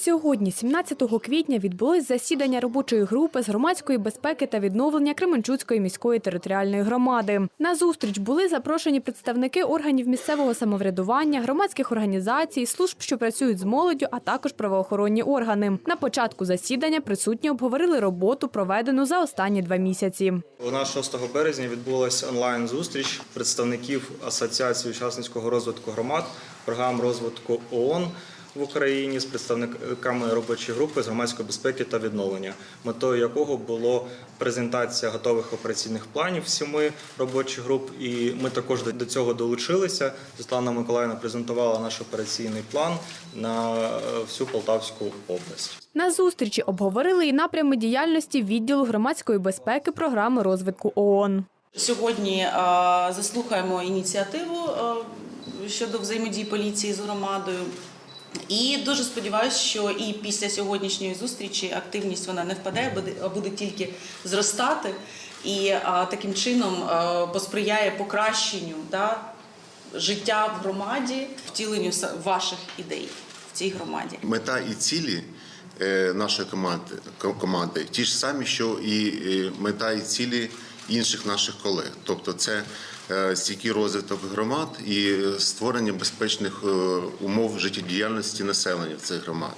Сьогодні, 17 квітня, відбулось засідання робочої групи з громадської безпеки та відновлення Кременчуцької міської територіальної громади. На зустріч були запрошені представники органів місцевого самоврядування, громадських організацій, служб, що працюють з молоддю, а також правоохоронні органи. На початку засідання присутні обговорили роботу, проведену за останні два місяці. У нас 6 березня відбулася онлайн-зустріч представників Асоціації учасницького розвитку громад, програм розвитку ООН в Україні з представниками робочої групи з громадської безпеки та відновлення, метою якого було презентація готових операційних планів сіми робочих груп. І ми також до цього долучилися. Світлана Миколаївна презентувала наш операційний план на е, всю Полтавську область. На зустрічі обговорили і напрями діяльності відділу громадської безпеки програми розвитку ООН. Сьогодні е, заслухаємо ініціативу е, щодо взаємодії поліції з громадою. І дуже сподіваюся, що і після сьогоднішньої зустрічі активність вона не впаде, а буде тільки зростати, і таким чином посприяє покращенню да, життя в громаді, втіленню ваших ідей в цій громаді. Мета і цілі е, нашої команди, команди ті ж самі, що і мета і цілі інших наших колег. Тобто це е, стійкий розвиток громад і створення безпечних е, умов життєдіяльності населення в цих громад.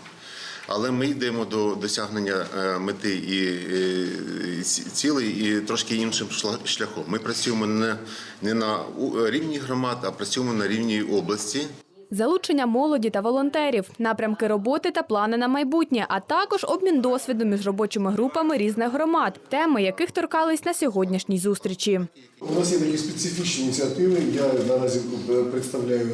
Але ми йдемо до досягнення е, мети і цілей і трошки іншим шляхом. Ми працюємо не, на рівні громад, а працюємо на рівні області. Залучення молоді та волонтерів, напрямки роботи та плани на майбутнє, а також обмін досвідом між робочими групами різних громад, теми яких торкались на сьогоднішній зустрічі. У нас є такі специфічні ініціативи. Я наразі е, представляю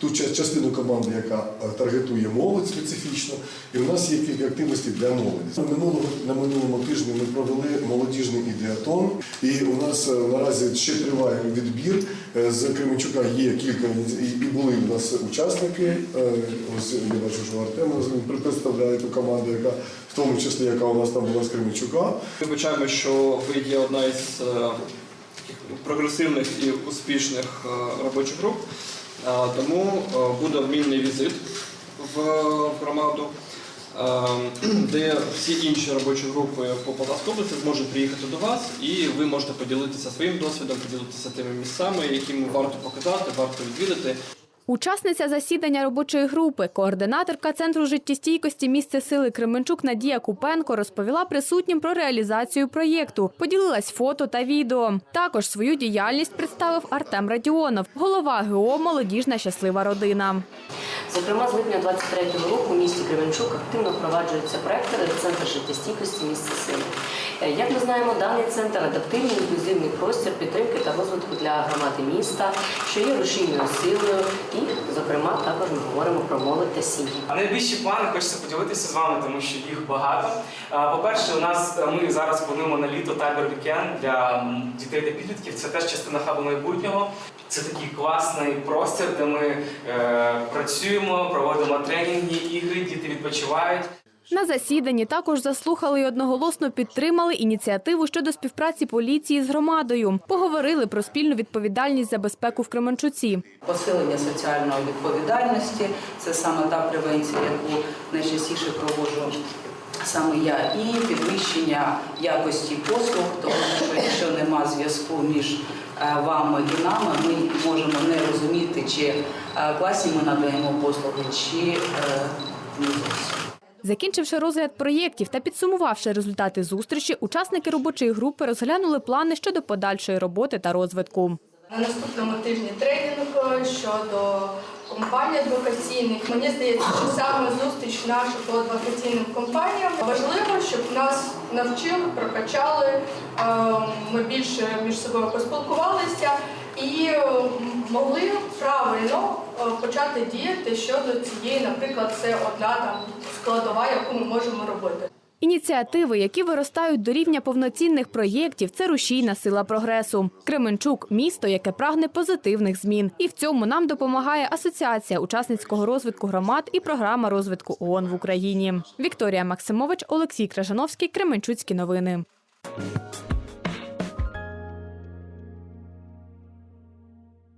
ту ча- частину команди, яка е, таргетує молодь специфічно. І у нас є кілька активностей для молоді. Минулого на минулому тижні ми провели молодіжний ідеатон, і у нас е, наразі ще триває відбір. З Кременчука є кілька і були у нас учасники. Е, Ось я бачу, що Артем він представляє ту команду, яка в тому числі яка у нас там була з Кременчука. Вибачаємо, що ви є одна із е, прогресивних і успішних е, робочих груп, тому буде обмінний візит в громаду, де всі інші робочі групи по Полтавській зможуть приїхати до вас, і ви можете поділитися своїм досвідом, поділитися тими місцями, якими варто показати, варто відвідати. Учасниця засідання робочої групи, координаторка центру життєстійкості місце сили Кременчук Надія Купенко розповіла присутнім про реалізацію проєкту, поділилась фото та відео. Також свою діяльність представив Артем Радіонов, голова ГО Молодіжна щаслива родина. Зокрема, з липня 23-го року в місті Кременчук активно впроваджується проект Центр життєстійкості місця сили. Е, Як ми знаємо, даний центр адаптивний інклюзивний простір підтримки та розвитку для громади міста, що є рушійною силою, і, зокрема, також ми говоримо про молодь та сім'ї. А найближчі плани хочеться поділитися з вами, тому що їх багато. По-перше, у нас е, ми зараз плануємо на літо табір вікенд для дітей та підлітків. Це теж частина хабу майбутнього. Це такий класний простір, де ми е, працюємо, проводимо тренінги, ігри, діти відпочивають. На засіданні також заслухали і одноголосно підтримали ініціативу щодо співпраці поліції з громадою. Поговорили про спільну відповідальність за безпеку в Кременчуці. Посилення соціальної відповідальності це саме та превенція, яку найчастіше проводжу саме я, і підвищення якості послуг, тому що якщо нема зв'язку між е, вами і нами, ми можемо не розуміти, чи е, класні ми надаємо послуги, чи е, не зовсім. Закінчивши розгляд проєктів та підсумувавши результати зустрічі, учасники робочої групи розглянули плани щодо подальшої роботи та розвитку. На наступному тижні тренінг щодо компаній адвокаційних. Мені здається, що саме зустріч наша по адвокаційним компаніям важливо, щоб нас навчили, прокачали, е, ми більше між собою поспілкувалися і е, могли правильно е, почати діяти щодо цієї, наприклад, це одна там складова, яку ми можемо робити. Ініціативи, які виростають до рівня повноцінних проєктів, це рушійна сила прогресу. Кременчук місто, яке прагне позитивних змін. І в цьому нам допомагає Асоціація учасницького розвитку громад і програма розвитку ООН в Україні. Вікторія Максимович, Олексій Кражановський, Кременчуцькі новини.